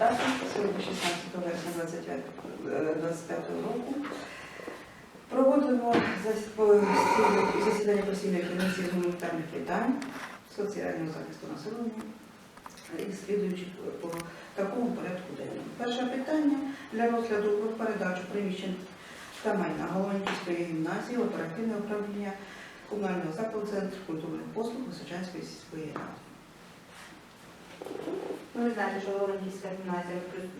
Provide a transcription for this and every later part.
депутатів сьогодні 16 вересня 25 е, 25 року. Проводимо засідання постійної комісії з гуманітарних питань, соціального захисту населення і слідуючи по такому порядку денному. Перше питання для розгляду про передачу приміщень та майна Голованківської гімназії, оперативне управління комунального закладу Центр культурних послуг Височанської сільської ради. Ну, ви знаєте, що Володимирська гімназія ліквідуємо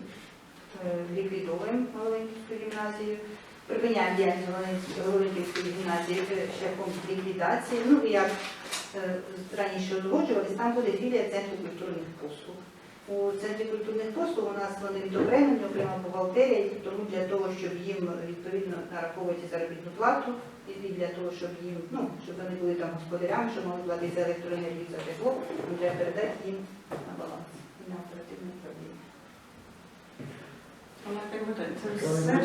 е, ліквідовуємо Володимирську гімназію, припиняємо діяльність Володимирської гімназії шляхом ліквідації. Ну і як е, раніше узгоджувалися, там буде філія Центру культурних послуг. У Центрі культурних послуг у нас вони відокремлені, окрема бухгалтерія, і тому для того, щоб їм відповідно нараховувати заробітну плату, і для того, щоб їм, ну, щоб вони були там господарями, щоб могли платити за електроенергію, за тепло, нам треба передати їм на баланс і на оперативне управління. Вона це все,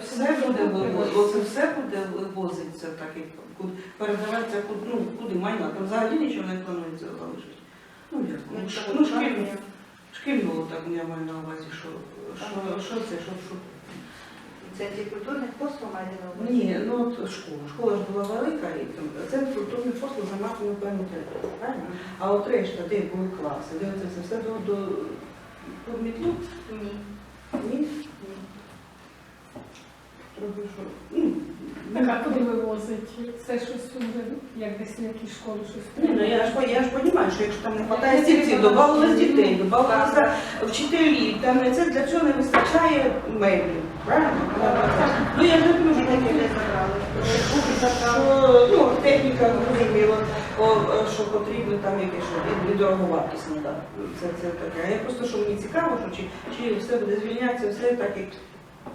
все буде вивозитися, оце все буде вивозитися, так як куди- передаватися ну, куди майна, там взагалі нічого не планується залишити. Ну, як, ну, ш- так, ну, так, шкільну, так я маю на увазі, що, що, що це, що, що. Центрі культурних послуг маєте на увазі? Ні, ну от школа. Школа ж була велика, і там центр культурних послуг займатиме певну територію, правильно? А от решта, де були класи, де це все до, до подмітлю? Ні. Ні? Ні. Трохи що. Ну, Куди вивозить? Це щось уже, як десь в якій школі щось Ні, ну я ж я ж розумію, що якщо там не вистачає стільців, бачу. дітей, додавалося вчителів, там це для цього не вистачає меблів, правильно? Ну я ж не Ми що таке. не забрали. що ну, техніка зрозуміло, о, о, що потрібно там якесь що і. Це, це таке. А я просто що мені цікаво, що чи, чи все буде звільнятися, все так як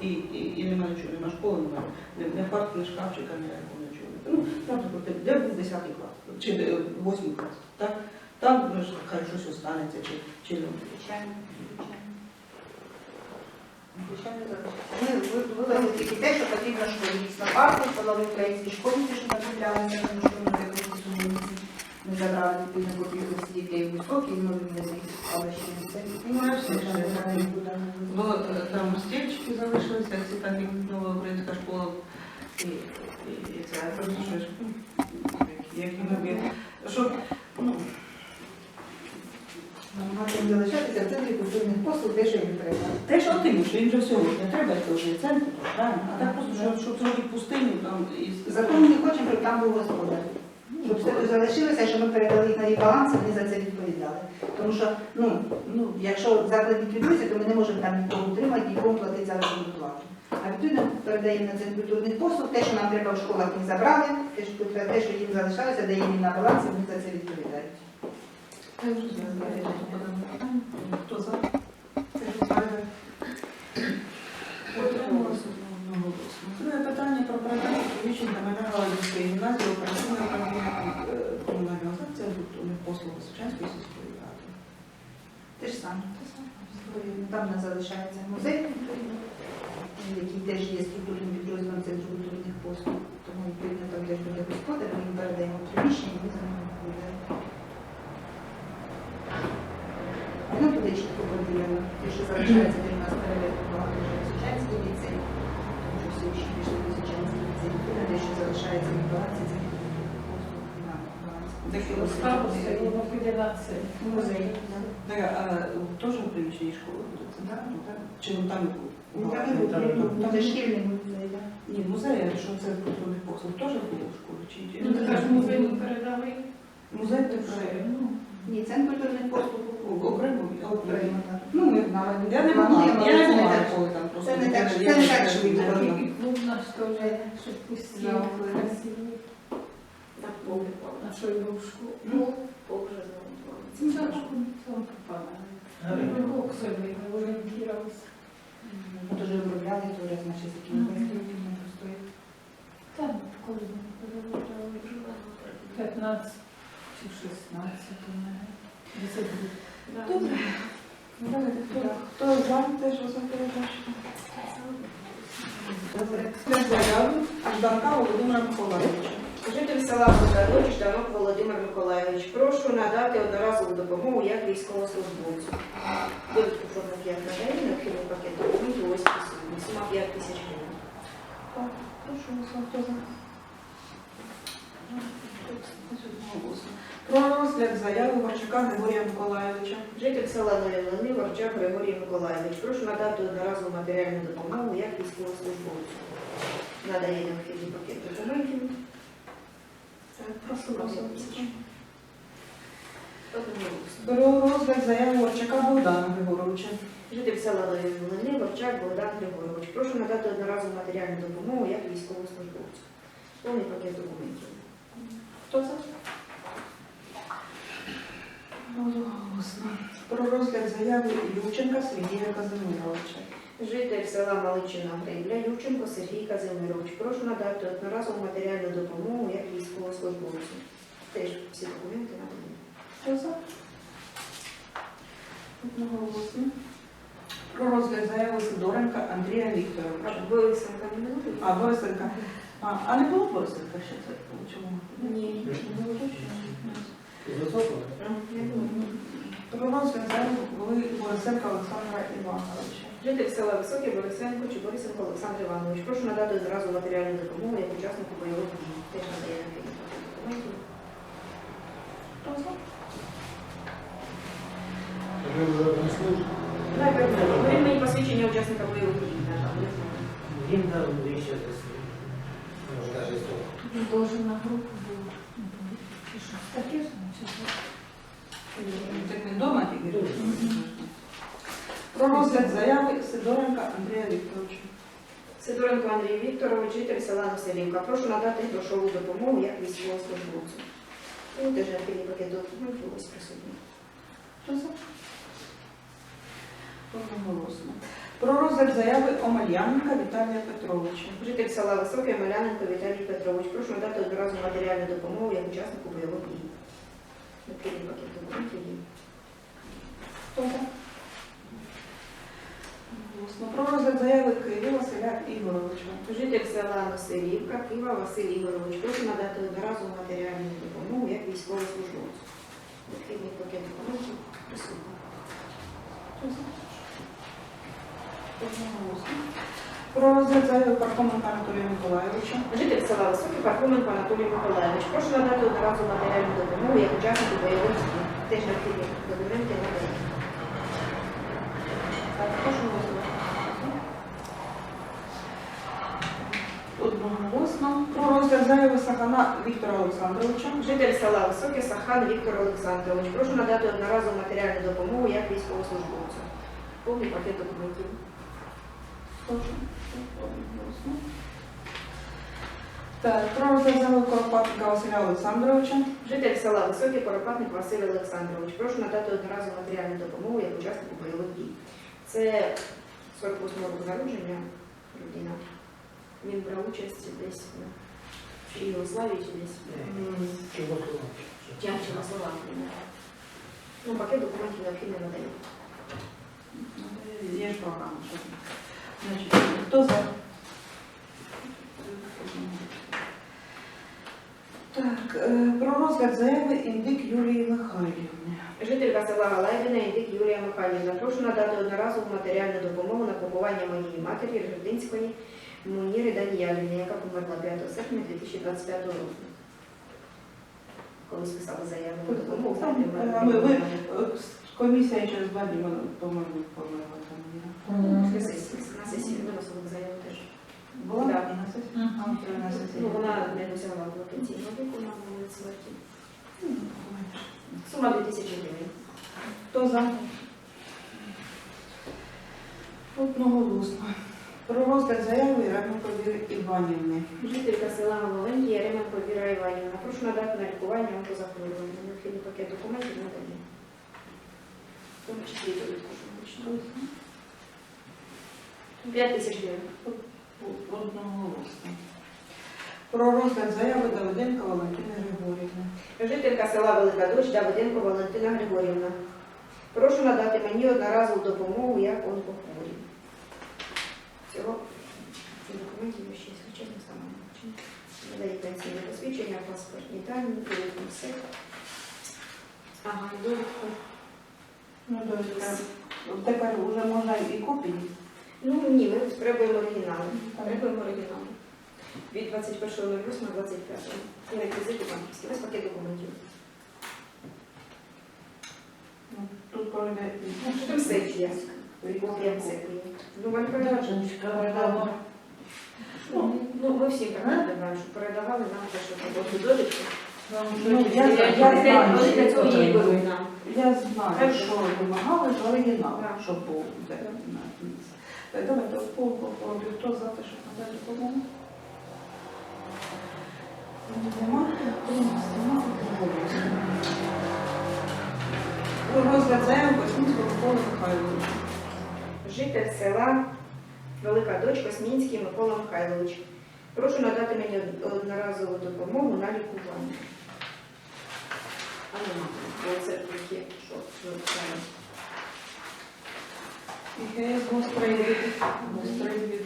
і, і, і нема нічого, нема школи, нема не, не парк, не шкафчика, ніякого нічого. Ну, наприклад, де був 10 клас, чи 8 клас, так? Там ну, хай щось останеться, чи, чи ну, Звичайно, звичайно. Звичайно, залишиться. Ми ви- вивели тільки те, що потрібно школі. Дійсно, парку, школи українські школи, що накуплялися, тому що ми якось сумниці. Ми забрали відповідно по кількості дітей високі, нові не але ще не це. Ну, не не Бо е, там стільчики залишилися, всі так як нова українська школа. І, і, це просто що ж, ну, як і нові. Щоб, ну, Намагатися залишатися в центрі культурних послуг, де що їм треба. те, що ти, що їм вже всього не треба, це вже центр, правильно? А так просто, щоб, щоб зробити пустиню там і Закон не хочемо, щоб там був господар. Щоб все залишилося, щоб ми передали їх на їх баланс, і вони за це відповідали. Тому що, ну, ну, якщо заклад ліквідується, то ми не можемо там нікого утримати, нікому платити заробітну плату. А відповідно передаємо на центр культурних послуг, те, що нам треба в школах, ми забрали, те, що, те, що їм залишалося, даємо їм на баланс, і вони за це відповідають. Я вже знаю, я подам питання. Хто за? Це ж правильно. Отрималося одноголосно. Друге питання про передачу приміщень та майна Галицької гімназії оперативного управління е, комунального закладу культурних послуг Сучанської сільської ради. Те ж саме. Там у нас залишається музей, який теж є структурним підрозділом центру культурних послуг. Тому відповідно там теж буде господар, ми їм передаємо приміщення, і ми за ними відповідаємо. Воно буде чітко поділено. Те, що залишається, де у нас перевірка багато вже Сучанський ліцей, тому що всі учні пішли до Сучанський ліцей. Відповідно, те, що залишається в балансі, це послуг на балансі. Такі Ставиться, воно піде на це. Музей. Так, а теж в приміщенні буде? Ну, так? Чи ну там і? Ну, там і буде, ну, Там же шкільний музей, так. Ні, музей, що це культурних послуг, теж буде в школі? Чи, Ну, така ж музей ми передали. Музей Вже, теж ну, Ні, центр культурних послуг окремо. окремо. так. Ну, ми знали. Я не але я не це так. коли там просто. Це не так, я- це не я- так я- швидко. я- я- і клуб наш теж, щоб пустів, Жалко. красивий. Так, повний А що й був в школу? Ну, Це чашку, це он попала. Бог собі, орієнтувався. Ми теж обробляли, то раз наші стоїть. Там коли ми переробляли, 15 чи 16, навіть. Десять груп. Добре. Хто, за те, що за передачу? Добре. Для заяви Жданка Володимира Миколаївича. Житель села Богданович Жданок Володимир Миколайович. Прошу надати одноразову допомогу як військовослужбовцю. Довідку про пакет надає, необхідний пакет документів, ось присутні. Сума 5 тисяч гривень. Так, прошу? Одноголосно. Про розгляд заяви Варчака Григорія Миколайовича. Житель села Нові Ворчак Григорій Миколайович. Прошу надати одноразову матеріальну допомогу як військовослужбовцю. Надає необхідний пакет документів. Прошу Сума 5 голосувати. тисяч. Одноголосно. Про розгляд заяви Варчака Богдана Григоровича. Житель села Нові Волини Богдан Григорович. Прошу надати одноразову матеріальну допомогу як військовослужбовцю. Повний пакет документів. Хто за? Про розгляд заяви Юченка Сергія Казимировича. Житель села Маличина Гребля Юрченко Сергій Казимирович. Прошу надати одноразову матеріальну допомогу як військовослужбовцю. Теж всі документи надані. Хто за? Одноголосно. Про розгляд заяви Сидоренка Андрія Вікторовича. А Борисенка не минулий? А, Борисенка. А, а не було Борисенка ще це? Чому? Ні. Не було точно? Високого? Не було. Про розгляд заяви Борисенка Олександра Івановича. Житель села Високе Борисенко чи Борисенко Олександр Іванович. Прошу надати одразу матеріальну допомогу як учаснику бойових дій. Теж надає документів. Ви вже внесли? Ви мені посвідчення учасника бойових дій. надали, не знаю. Він дав вище десь. Може, навіть. Він должен на групу був. Таке ж, що? Так він вдома тільки? Про розгляд заяви Сидоренка Андрія Вікторовича. Сидоренко Андрій Вікторович, житель села Населівка. Прошу надати грошову допомогу як військовослужбовцю. Ну, необхідний пакет документів, ось. Хто за? Одноголосно. Про розгляд заяви Омельяненка Віталія Петровича. Житель села Високе Маляненко Віталій Петрович. Прошу надати одразу матеріальну допомогу як учаснику бойових дій. Необхідний пакет документів є. Хто за? Одноголосно. Про розгляд заяви Києва Василя Ігоровича. Житель села Носилівка, Кива Василь Ігорович. Прошу надати одноразову матеріальну допомогу як військовослужбовцю. Необхідний пакет документів присутній. Про розгляд заяви Пархоменка Анатолія Миколайовича. Житель села Високий Пархоменко Анатолій Миколаївич. Прошу надати одразу матеріальну допомогу як учаснику бойових дій. Теж необхідні документи надані. Так, прошу голосувати. Одноголосно. Заяви Сахана Віктора Олександровича. Житель села Високе Сахан Віктор Олександрович. Прошу надати одноразову матеріальну допомогу як військовослужбовцю. Повний пакет документів. Прошу. Так, про заяви Коропатника Василя Олександровича. Житель села Високе Коропатник Василь Олександрович. Прошу надати одноразову матеріальну допомогу як учаснику бойових дій. Це 48 року народження людина. Він брав участь десь чи Єгославії, чи десь чи Чехословакії. Ну, пакет документів необхідно надає. Є ж програма. Значить, хто за? Так, е, про розгляд заяви індик Юлії Михайлівни. Жителька села Галайбина Індик Юлія Михайлівна. Прошу надати одноразову матеріальну допомогу на поховання моєї матері Рождинської Муніри Даніялівни, яка померла 5 серпня 2025 року. Коли списали заяву на допомогу, е, ми- ми- Комісія через два дні, по-моєму, померла там. ні? на сесії на сесії виносили заяву теж. Була Да. і на сесії? Мгм. А, вчора на сесії. Ну, вона не досягла потенційного віку на момент смерті. Ну, Сума 2000 гривень. Хто за? Одноголосно. Про розгляд заяви Іренко Віри Іванівни. Жителька села Маловенькі Яременко Віра Іванівна. Прошу надати на лікування онкозахворювання. Необхідний пакет документів надає. В тому числі довідку, що 5 тисяч гривень. Одноголосно. Про розгляд заяви Давиденка Валентини Григорівни. Жителька села Велика Дощ Давиденко Валентина Григорівна. Прошу надати мені одноразову допомогу як онкохворі. Всього цих документів я ще, якщо чесно, сама не бачила. Надає пенсійне посвідчення, паспортні дані, все. Ага, довідку. Ну, довідка. Тепер вже можна і копії. Ну ні, ми спробуємо оригінали. Так. Спробуємо оригінали. Від 21.08.25. І реквізити банківські. Ось пакет документів. Ну, Тут коли Там все є. Копія все є. Ну, вам передавали. Передала. Ну, ну, ми всім так передаємо, що передавали нам те, що роботу довідку. Ну, я, я, я знаю, що це. нам. Я знаю, що вимагали з оригіналу, Так. щоб був де на місці. Е, Давайте по поводу, хто за те, щоб надати допомогу? Нема? Нема? Розгляд заяв Космінського Миколи Михайловича. Житель села Велика Дочка Смінський Микола Михайлович. Прошу надати мені одноразову допомогу на лікування. А нема. Бо таке, що що це. ІГС гострий від гострий від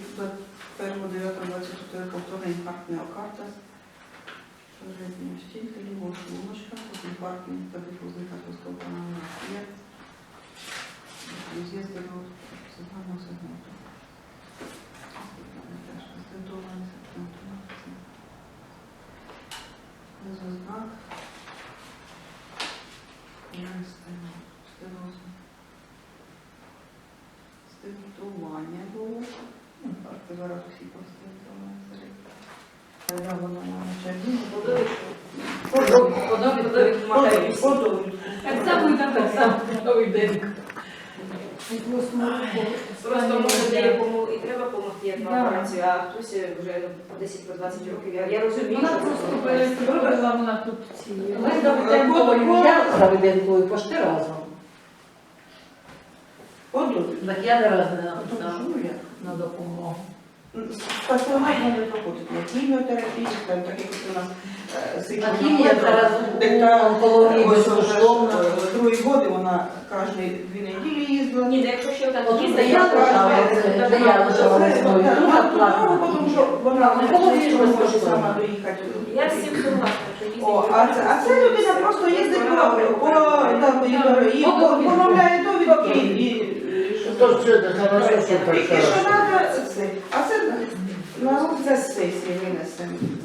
1.9.24 повторний інфаркт міокарта. Життя стільки, лівого шлуночка, інфарктний та дифузний харківського каналу смерть. З'їзди до сигнального сегменту. Теж стентований септематоматизм. Безознак. Стентування було. Ну, так, це зараз усі вона на черзі. Так само і там так само. Новий день. Просто може де якому і треба допомогти як на Да. операцію, а хтось вже по 10-20 років. Я, я розумію, Вона що це просто перестроїла, вона тут ці. Ми Ми Давиденковою, Я з Давиденкою пошти разом. Подобається. Так я не раз не на, на, ну, допомогу. Стаціонар не проходить на там такі як у нас е, хімія зараз у Другий год вона кожні дві неділі їздила. Ні, ну, якщо ще так От їздить, я сама доїхати. Я всім согласна, що їздить. А це, людина просто їздить по, поновляє То і що треба це. А це на сесії винесемо.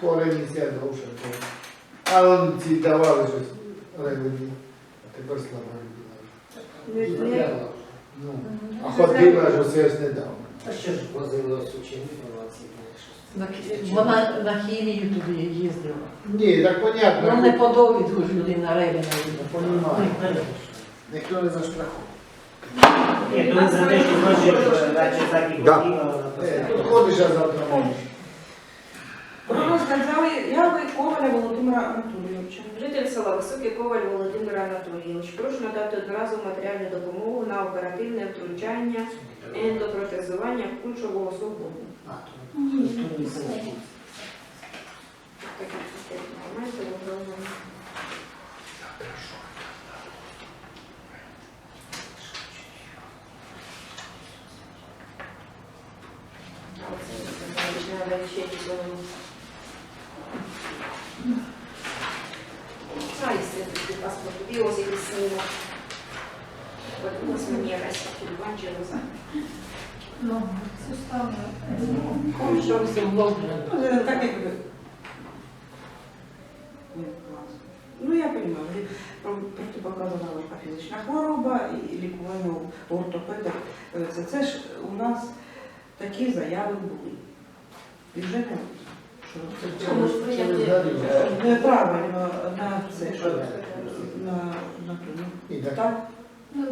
Коли нельзя довше. то. А он ці давали щось районі. А тепер слабо людина. Ну, а ходила ж усе ж не дав. А що ж возили ось учені На хі- Вона на хімію туди їздила. Ні, так понятно. Ну не по довідку ж людина їде. Понімаю. Ніхто не застрахує. Ні, то за те, що значить, наче так і. Е, Тут ходиш, а завтра можеш. Про розгляд заяви Коваля Володимира Анатолійовича. Житель села Високий Коваль Володимир Анатолійович. Прошу надати одноразову матеріальну допомогу на оперативне втручання ендопротезування кульшового суглобу. Це, треба ще якісь вони. А, естественно, паспорт. І ось якийсь снімок. От ось мені якась фільманчилася. Ну, це стало. Ой, що ви зробили? Ну, це так як ви. Ну, я розумію, протипоказана важка фізична хвороба і лікування у ортопедах. Це, це ж у нас такі заяви були. І вже не що Чому ж прийняти? Е, неправильно на це, що на, на ну, Ні, так. так. Ну,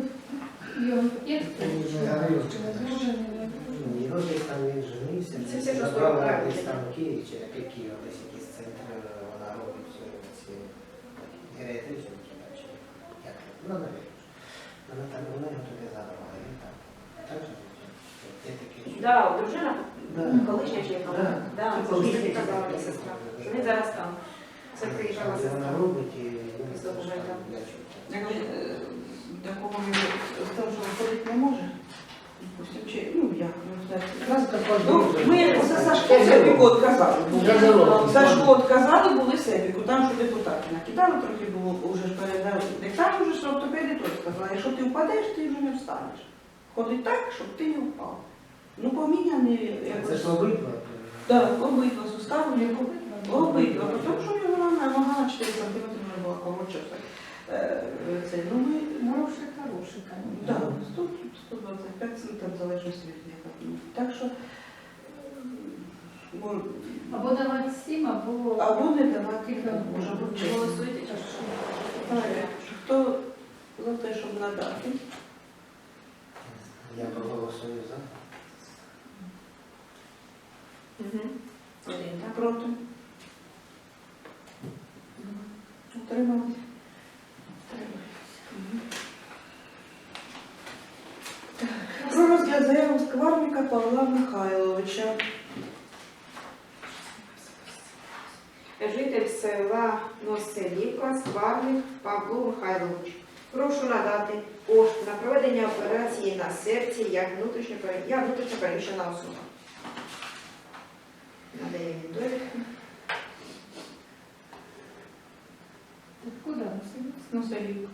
його є. Не горіло. Ні, ну десь там він женився, Це все, що забрала десь там в Київ, чи який Київ, десь якийсь центр, е, вона робить е, ці геріатричні хіба, чи як, ну, не вірю. Вона там, вона його туди забрала, він там. Так же, є таке, що- Да, дружина Да. колишня чи яка? Да. Да, це ж мені казала моя сестра. що Він зараз там. Це приїжджала Вона сестра. робить і ну, Із Довженка. я ви, е, такого він що виходити не може. Чи, ну як, ми СССР Сашку Себіку відказали. Сашку відказали, були Себіку, там що депутати накидали, трохи було вже ж передали. Там вже ж ортопеди теж сказали, якщо ти впадеш, ти вже не встанеш. Ходить так, щоб ти не впав. Ну, поміняні Це ж обидва. Так, обидва сустави, як обидва. Тому що в нього нога нога на 4 см вже була коротша. Е, Це, ну, ми, Хороший, хороший, конечно. так, 100, 125 центів в залежності від віку. Ну, Так що, м, Або давати всім, або... або не давати, може бути. Голосуйте, чи що? Хто за те, щоб надати? Я проголосую за. Один. Проти? Утримались? Мгм. Так, Про розгляд заяви скварника Павла Михайловича. Житель села Носелівка, Скварник Павло Михайлович. Прошу надати кошти на проведення операції на серці як внутрішньо переміщена особа. Надає він довідку. Откуда? Ну, Селік.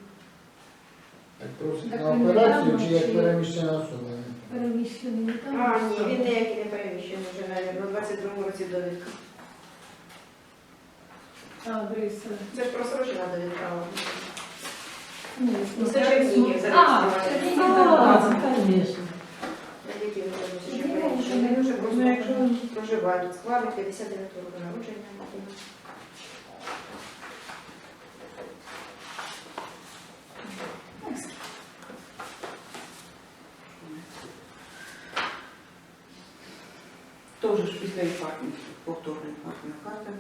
Так просить на операцію чи як переміщена особа? Переміщений не там. А, ні, він ніякий не переміщений вже, навіть, у 22 році довідка. Адреса. Це ж просрочена довідка. Ні, Ну, це Чернігів А. Чернігів, А, так. конечно. Які Ну, вже просто Ну, якщо- проживає тут. 59 року народження. Теж ж після інфарктних, повторної інфарктної карти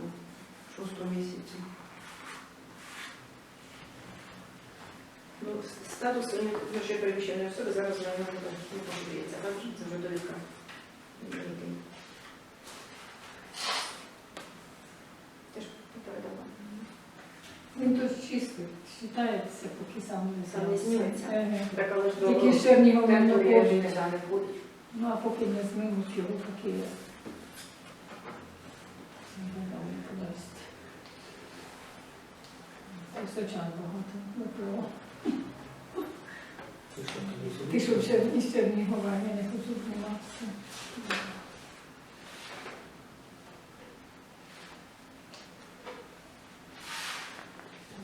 у шостому місяці. Ну, статус внутрішньо переміщеної особи зараз не поширюється, так? Це вже довідка. Теж передала. Він тут чистий, вважається, поки сам не. Так, але ж до Тільки не території доходить. не входить. Ну, а поки не змінуть його, поки є. Не знаю, кудись. Височан багато випило. Ти що, тоді сюди? Ти що в Чер- із Чернігова, я не хочу зніматися.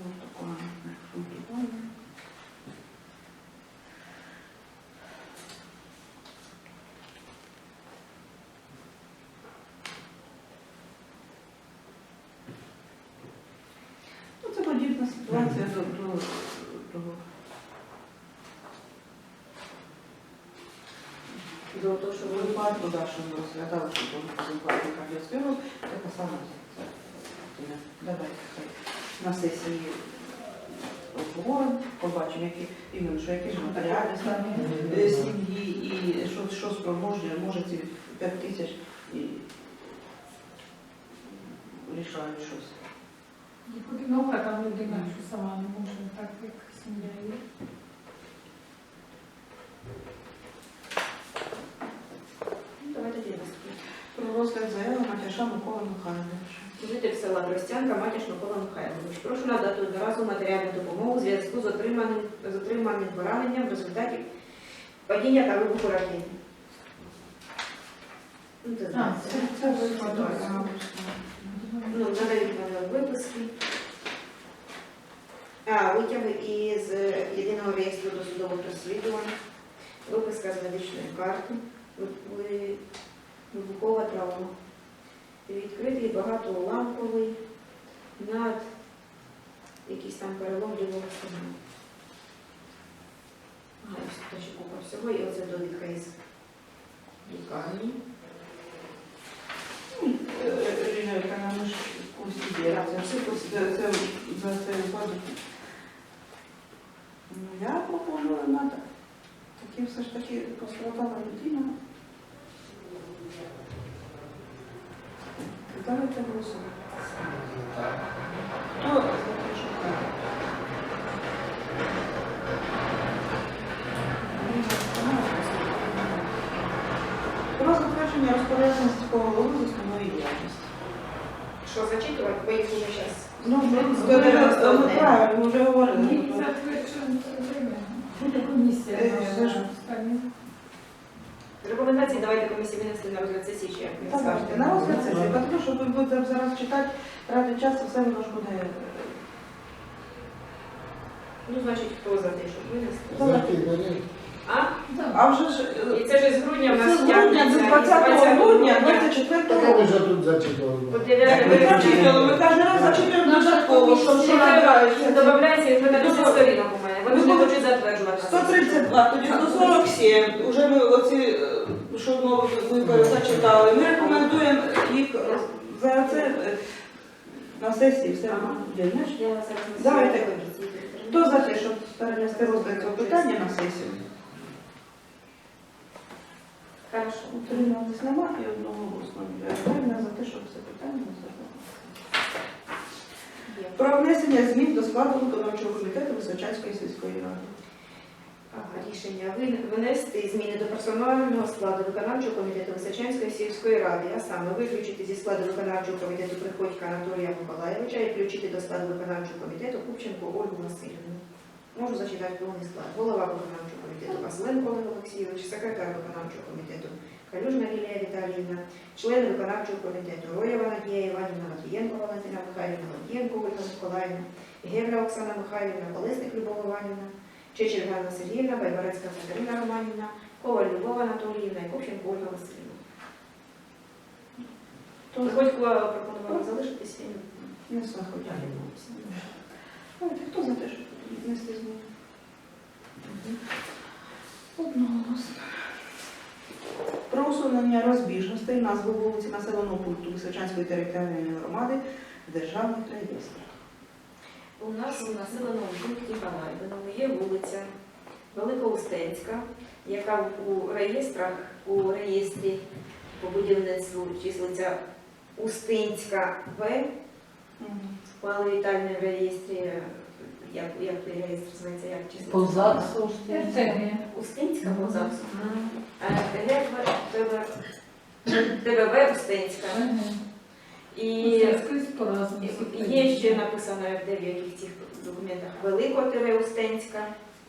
Ось така функціональна. Ну, це подібна ситуація до, до, до, до того, що ви випадку, да, розглядали, що були позиплатні кардіосферу, така сама ситуація. Давайте на сесії обговоримо, побачимо, які іменно, що які ж матеріальні стан е, сім'ї і що, що спроможне, може ці 5 тисяч і рішають щось. Поки там людина, що сама не може, так як сім'я є. Давайте наступне. Про розгляд заяви Матяша Микола Михайловича. Житель села Тростянка Матіш Микола Михайлович. Прошу надати одноразову матеріальну допомогу у зв'язку з отриманим, з отриманим пораненням в результаті падіння та вибуху ракети. Ну, це А, знаєте. це, це ситуація. Ситуація. Ну, надають виписки. А, витяги із єдиного реєстру досудових розслідувань, виписка з медичної карти, ви- ви- вибухова травма. Відкритий багатоуламковий над якийсь там перелом лівого стегна. Ага, ще купа всього, і оце довідка із лікарні. Ірина Вікторівна, ми ж. Це це, це, за цей випадок. Ну, я пропоную на такі все ж таки постраждала людина. Давайте голосуємо. Хто за те, що так? Про Затвердження розпорядження сільського голови з основної діяльності. Що бо зараз. Ну, Ми ну, правильно, ми вже говорили. затверджуємо комісія Е, ж- остання. Рекомендації давайте комісії винести на розгляд сесії, чи як ви Так, скажете. На розгляд сесії, тому що ви будете зараз читати, ради часу все воно ж буде. е, Ну, значить, хто за те, щоб винести? Закидали. А? А вже ж е, І це ж з грудня в це нас з грудня до 20 грудня 24 Так року. ми ж тут зачитували. По 9 ми зачитували, ми кожен раз зачитуємо додатково, що що набирається. Додається і на 10 сторінок у мене. Вони ж не хочуть затверджувати. 132, тоді 147, уже ми оці, е, що вибори зачитали. Ми рекомендуємо їх е, за це е, на сесії все? Я Давайте. Хто за те, щоб перенести розгляд цього питання на сесію? Хорошо. Утримались нема і одного. Правильно за те, щоб це питання розглядали. Є. Про внесення змін до складу виконавчого комітету Височанської сільської ради. Рішення Вин- винести зміни до персонального складу виконавчого комітету Височанської сільської ради, а саме виключити зі складу виконавчого комітету Приходька Анатолія Миколаєвича і включити до складу виконавчого комітету Купченко Ольгу Васильівну. Можу зачитати повний склад. Голова виконавчого комітету Василенко Олег Олексійович, секретар виконавчого комітету Калюжна Лілія Віталіївна, члени виконавчого комітету Роєва Надія Іванівна, Матвієнко Валентина Михайлівна, Гордієнко Ольга Миколаївна, Гевра Оксана Михайлівна, Колесник Любов Іванівна, Чечель Ганна Сергіївна, Байбарецька Катерина Романівна, Коваль Любов Анатоліївна і Копченко Ольга Васильівна. Приходько пропонувала залишитися. Не знаходять. Хто за те, щоб внести зміни? Одноголосно. Про усунення розбіжностей назви вулиці населеного пункту Височанської територіальної громади в державних реєстрах. У нас у населеному пункті Галайбиному є вулиця Великоустенська, яка у реєстрах, у реєстрі по будівництву числиться Устинська В, але вітальний реєстрі, як, як реєстр називається, як числиться? По ЗАГСу. РТГ. Устинська по ЗАГСу. А ТВВ Устинська. І по-разному. Є ще написано в деяких цих документах Великотире-Устенська.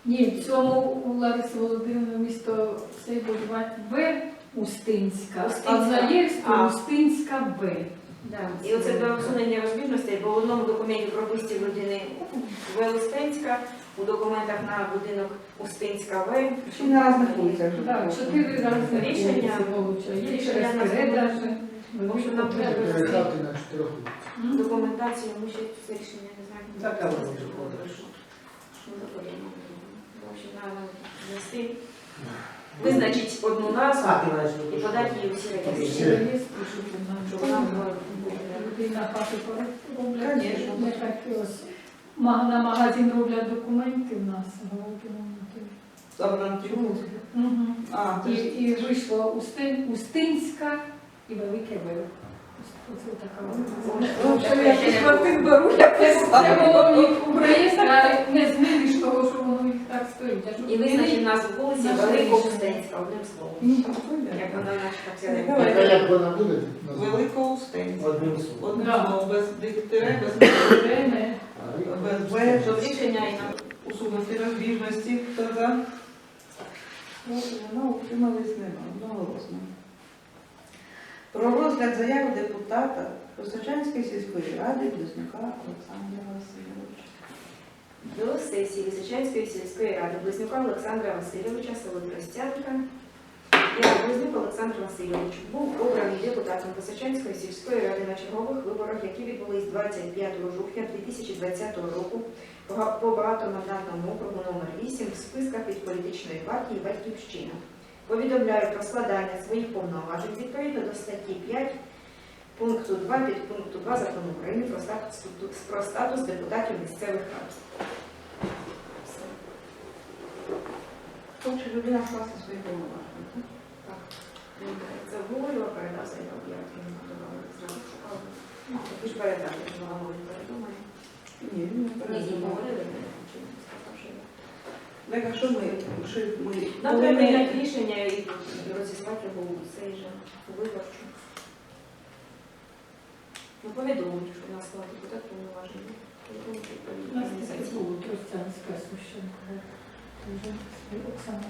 Ні, в цьому у Лариси Володимирівни місто цей будувати В Устинська, а в Заєвську Устинська В. Да. І оце до усунення розбіжностей, бо в одному документі прописці людини В Устинська, у документах на будинок Устинська В. Чи на різних вулицях? Так, чотири рази Рішення. Є Рішення нам треба на чотирьох. М? Документацію, ми ще це рішення не знаємо. Так, а воно вже. Що ми заходимо? В общем, треба внести, визначити одну назву А, ти маєш і подати її всі реєстри. Людина роблять. Конечно. Не. Ма- На магазин роблять документи в нас. Забрантівку. Мгм. А, І, ти і вийшло Устин, Устинська і Велике В. Ну, вона. Це було в їх у реєстрі, не зміниш того, що воно їх так стоїть. І визначити назву вулиці Наше Великоустенська, одним словом. Як вона наша так як вона буде? Великоустенська. Одним словом. Одним словом, без диктире, без не без В, рішення і на усунути розбіжності. Хто за? Проти нема, нема. Одноголосно. Про розгляд заяви депутата Височанської сільської ради Близнюка Олександра Васильовича. До сесії Лисичанської сільської ради Близнюка Олександра Васильовича, село. Я Близнюк Олександр Васильович був обраний депутатом Лисичанської сільської ради на чергових виборах, які відбулись 25 жовтня 2020 року по багатомандатному округу номер 8 в списках від політичної партії Батьківщина. Повідомляю про складання своїх повноважень відповідно до статті 5 пункту 2 підпункту 2 закону України про статус, про статус депутатів місцевих рад. Все. Хоче людина скласти свої повноваження. так? Він Це обговорював, передав заяву, я не надавала, зразу шукала. Ну, Ви ж передали, що вона мовить передумає. Ні, він не передумав. говорили, не чи не сказав, що я. Так, а що ми, що ми Нам треба прийняти рішення і розіслати його у цей же у виборчу. Ну, повідомлю, що у нас склад депутат повноважений. У нас таке було Тростянська Сущенко. Дуже Оксана.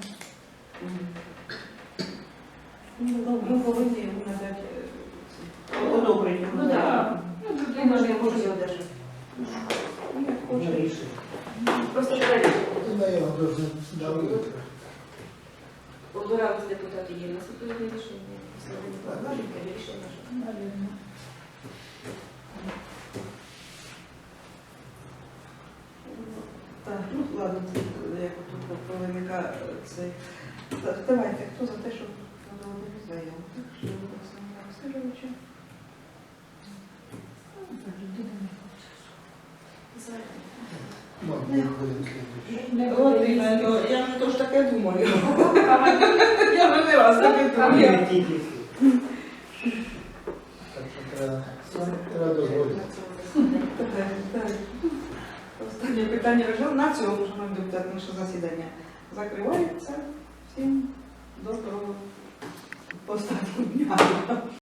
Ну, ми повинні йому надати е, одобрення. Ну, так. Ну, людина не може. його держати. Ну, як хоче. рішення. Просто перевірити. Да, я вам должен дали. Обирались депутати є, у нас відповідне рішення. Послідовне повноваження, рішення. Наверно. Так, ну ладно, це як тут полеміка це. Так, Давайте, хто за те, щоб надавати заяву? Так, що Олександра Васильовича. Людина не хоче. Я вже таке думаю. Я вже не раз таке думаю. Треба. Останнє питання вже на цьому, шановні депутати, наше засідання закривається. Всім доброго останнього дня.